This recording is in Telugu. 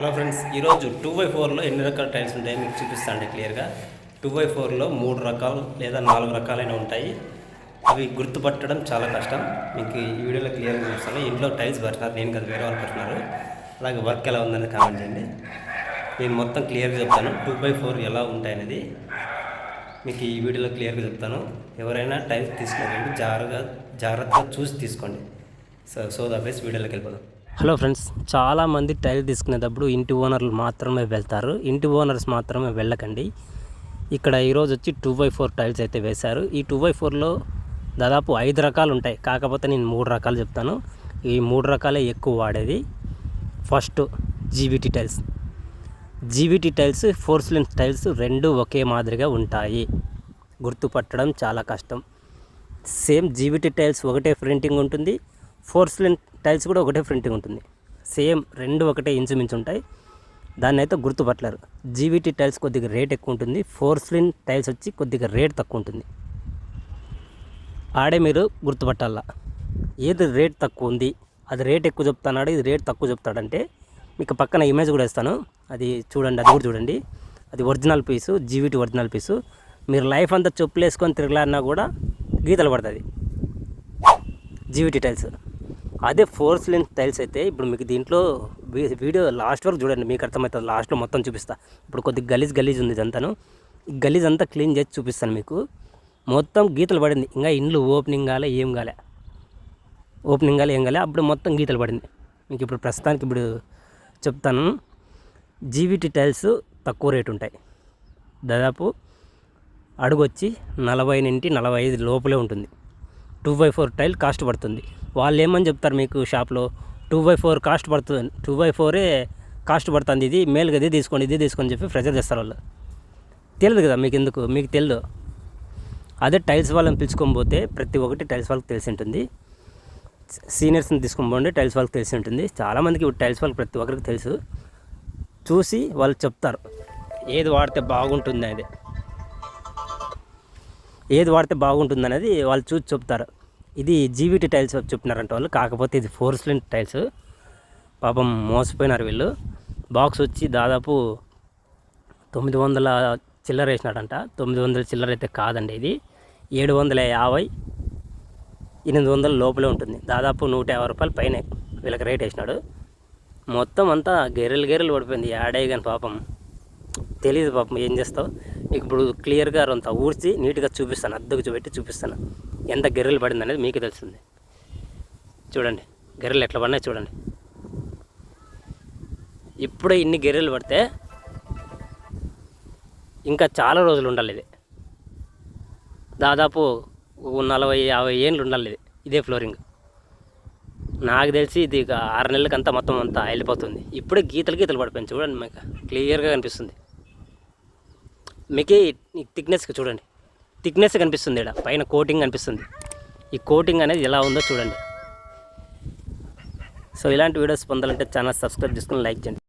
హలో ఫ్రెండ్స్ ఈరోజు టూ బై ఫోర్లో ఎన్ని రకాల టైల్స్ ఉంటాయి మీకు చూపిస్తాను క్లియర్గా. టూ బై ఫోర్లో మూడు రకాలు లేదా నాలుగు రకాలైన ఉంటాయి. అవి గుర్తుపట్టడం చాలా కష్టం. మీకు ఈ వీడియోలో క్లియర్గా చూపిస్తాను. ఇంట్లో టైల్స్ పడుతున్నారు. నేను కదా వేరే వాళ్ళు పడుతున్నారు. అలాగే వర్క్ ఎలా ఉందని కామెంట్ చేయండి. నేను మొత్తం క్లియర్గా చెప్తాను. టూ బై ఫోర్ ఎలా ఉంటాయి అనేది మీకు ఈ వీడియోలో క్లియర్గా చెప్తాను. ఎవరైనా టైల్స్ తీసుకునేటప్పుడు జాగ్రత్తగా జాగ్రత్తగా చూసి తీసుకోండి. సో సో దబ్బేసి వీడియోలోకి వెళ్ళిపోదాం. హలో ఫ్రెండ్స్ చాలామంది టైల్ తీసుకునేటప్పుడు ఇంటి ఓనర్లు మాత్రమే వెళ్తారు. ఇంటి ఓనర్స్ మాత్రమే వెళ్ళకండి. ఇక్కడ ఈరోజు వచ్చి టూ బై ఫోర్ టైల్స్ అయితే వేశారు. ఈ టూ బై ఫోర్లో దాదాపు ఐదు రకాలు ఉంటాయి. కాకపోతే నేను మూడు రకాలు చెప్తాను. ఈ మూడు రకాలే ఎక్కువ వాడేది. First GBT tiles. GBT tiles porcelain tiles రెండు ఒకే మాదిరిగా ఉంటాయి. గుర్తుపట్టడం చాలా కష్టం. సేమ్ జీబీటీ టైల్స్ ఒకటే ప్రింటింగ్ ఉంటుంది. ఫోర్స్లిన్ టైల్స్ కూడా ఒకటే ప్రింటింగ్ ఉంటుంది. సేమ్ రెండు ఒకటే ఇంచుమించు ఉంటాయి. దాన్ని అయితే గుర్తుపట్టలేరు. జీబీటీ టైల్స్ కొద్దిగా రేట్ ఎక్కువ ఉంటుంది. ఫోర్స్లిన్ టైల్స్ వచ్చి కొద్దిగా రేట్ తక్కువ ఉంటుంది. ఆడే మీరు గుర్తుపట్టాలా? ఏది రేట్ తక్కువ ఉంది? అది రేట్ ఎక్కువ చెప్తానాడు ఇది రేట్ తక్కువ చెప్తాడంటే మీకు పక్కన ఇమేజ్ కూడా ఇస్తాను. అది చూడండి అది కూడా చూడండి. అది original piece GVT original piece. మీరు లైఫ్ అంతా చెప్పులు వేసుకొని తిరగలన్నా కూడా గీతలు పడుతుంది జీవిటీ టైల్స్. అదే ఫోర్స్ లెన్స్ టైల్స్ అయితే ఇప్పుడు మీకు దీంట్లో వీడియో లాస్ట్ వరకు చూడండి మీకు అర్థమవుతుంది. లాస్ట్లో మొత్తం చూపిస్తా. ఇప్పుడు కొద్దిగా గలీజ్ గలీజ్ ఉంది ఇదంతాను. గలీజ్ అంతా క్లీన్ చేసి చూపిస్తాను మీకు. మొత్తం గీతలు పడింది. ఇంకా ఇండ్లు ఓపెనింగ్ కాలే ఏం కాలే. ఓపెనింగ్ కాలే ఏం కాలే. అప్పుడు మొత్తం గీతలు పడింది. మీకు ఇప్పుడు ప్రస్తుతానికి ఇప్పుడు చెప్తాను. జీవిటీ టైల్స్ తక్కువ రేటు ఉంటాయి. దాదాపు అడుగొచ్చి నలభై నుండి నలభై ఐదు లోపలే ఉంటుంది. Two by four tile cost పడుతుంది. వాళ్ళు ఏమని చెప్తారు మీకు షాప్లో? టూ బై ఫోర్ కాస్ట్ పడుతుంది టూ బై ఫోరే కాస్ట్ పడుతుంది ఇది మేలుగా ఇది తీసుకోండి ఇది తీసుకొని చెప్పి ప్రెజర్ చేస్తారు వాళ్ళు. తెలియదు కదా మీకు ఎందుకు మీకు తెలియదు అదే టైల్స్ వాళ్ళని పిలుచుకొని పోతే ప్రతి ఒక్కటి టైల్స్ వాళ్ళకి తెలిసి ఉంటుంది. సీనియర్స్ని తీసుకొని పోండి టైల్స్ వాళ్ళకి తెలిసి ఉంటుంది. చాలామందికి టైల్స్ వాళ్ళకి ప్రతి ఒక్కరికి తెలుసు. చూసి వాళ్ళు చెప్తారు ఏది వాడితే బాగుంటుంది అనేది. ఏది వాడితే బాగుంటుంది అనేది వాళ్ళు చూసి చెప్తారు. ఇది జీవిటి టైల్స్ చెప్పినారంట వాళ్ళు. కాకపోతే ఇది ఫోర్స్లిన్ టైల్స్ పాపం మోసపోయినారు వీళ్ళు. బాక్స్ వచ్చి దాదాపు తొమ్మిది వందల చిల్లర వేసినాడంట. తొమ్మిది వందల చిల్లర అయితే కాదండి ఇది. ఏడు వందల యాభై ఎనిమిది వందల లోపలే ఉంటుంది. దాదాపు నూట యాభై రూపాయలు పైన వీళ్ళకి రేట్ వేసినాడు. మొత్తం అంతా గెర్రెలు గెర్రెలు పడిపోయింది. యాడే కానీ పాపం. తెలియదు పాపం ఏం చేస్తావు? ఇప్పుడు క్లియర్గా అంత ఊడ్చి నీట్గా చూపిస్తాను అద్దకు చూపెట్టి చూపిస్తాను. ఎంత గెర్రెలు పడింది అనేది మీకు తెలుస్తుంది. చూడండి గెర్రెలు ఎట్లా పడినాయి చూడండి. ఇప్పుడే ఇన్ని గెర్రెలు పడితే ఇంకా చాలా రోజులు ఉండాలి ఇది. దాదాపు నలభై యాభై ఏళ్ళు ఉండాలి ఇది ఇదే ఫ్లోరింగ్. నాకు తెలిసి ఇది ఆరు నెలలకంతా మొత్తం అంతా వెళ్ళిపోతుంది ఇప్పుడే గీతలు గీతలు పడిపోయింది చూడండి మీకు. క్లియర్గా కనిపిస్తుంది. మీకే థిక్నెస్ చూడండి. థిక్నెస్ కనిపిస్తుంది ఇక్కడ. పైన కోటింగ్ కనిపిస్తుంది. ఈ కోటింగ్ అనేది ఎలా ఉందో చూడండి. సో ఇలాంటి వీడియోస్ పొందాలంటే ఛానల్ సబ్స్క్రైబ్ చేసుకుని లైక్ చేయండి.